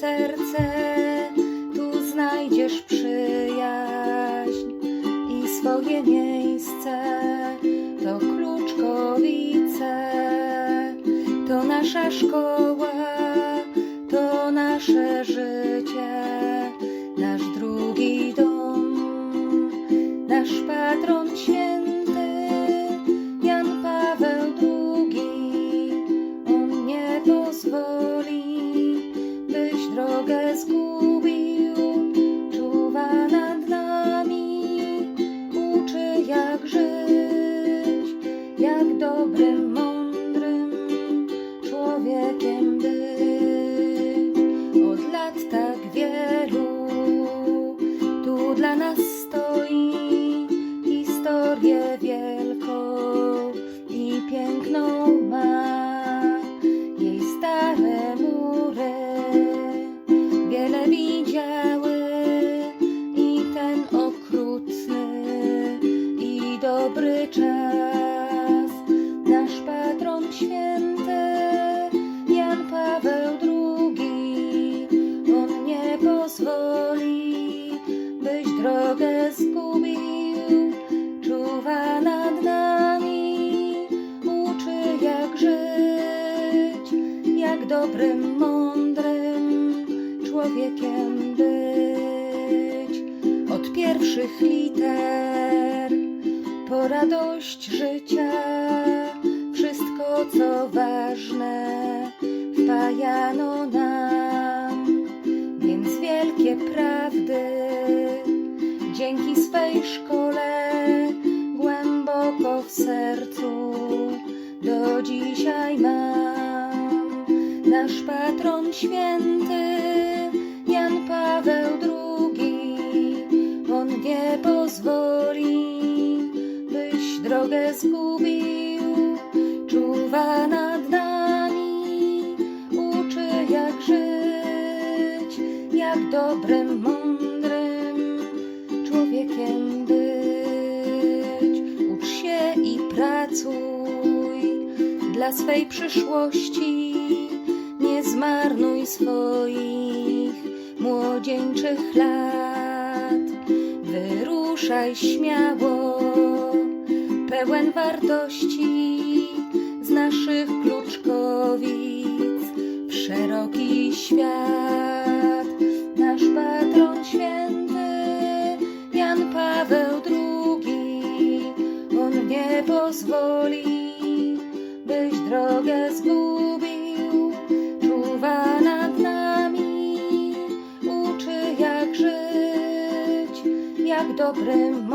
serce, tu znajdziesz przyjaźń i swoje miejsce. To kluczkowice, to nasza szkoła, to nasze życie. Dobry czas. Nasz patron święty Jan Paweł II, on nie pozwoli, byś drogę zgubił, czuwa nad nami, uczy jak żyć, jak dobrym, mądrym człowiekiem być. Od pierwszych liter radość życia, wszystko co ważne wpajano nam, więc wielkie prawdy dzięki swej szkole głęboko w sercu do dzisiaj mam. Nasz patron święty Jan Paweł II, on nie pozwoli, drogę zgubił, czuwa nad nami, uczy jak żyć, jak dobrym, mądrym człowiekiem być. Ucz się i pracuj dla swej przyszłości, nie zmarnuj swoich młodzieńczych lat. Wyruszaj śmiało, pełen wartości z naszych kluczkowic w szeroki świat. Nasz patron święty Jan Paweł II, on nie pozwoli, byś drogę zgubił, czuwa nad nami, uczy jak żyć, jak dobrym,